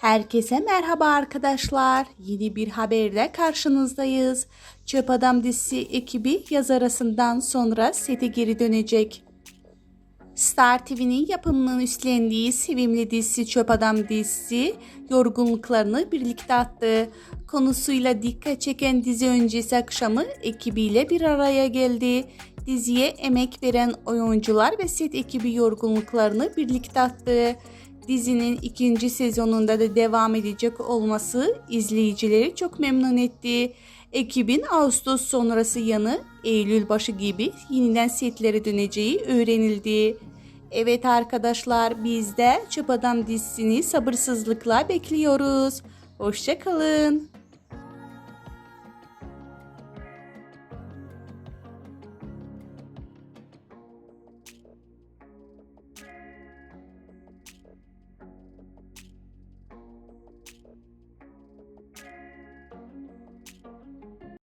Herkese merhaba arkadaşlar. Yeni bir haberle karşınızdayız. Çöp Adam dizisi ekibi yaz arasından sonra sete geri dönecek. Star TV'nin yapımının üstlendiği sevimli dizisi Çöp Adam dizisi yorgunluklarını birlikte attı. Konusuyla dikkat çeken dizi öncesi akşamı ekibiyle bir araya geldi. Diziye emek veren oyuncular ve set ekibi yorgunluklarını birlikte attı. Dizinin ikinci sezonunda da devam edecek olması izleyicileri çok memnun etti. Ekibin Ağustos sonrası yanı Eylül başı gibi yeniden setlere döneceği öğrenildi. Evet arkadaşlar biz de Çöp Adam dizisini sabırsızlıkla bekliyoruz. Hoşçakalın.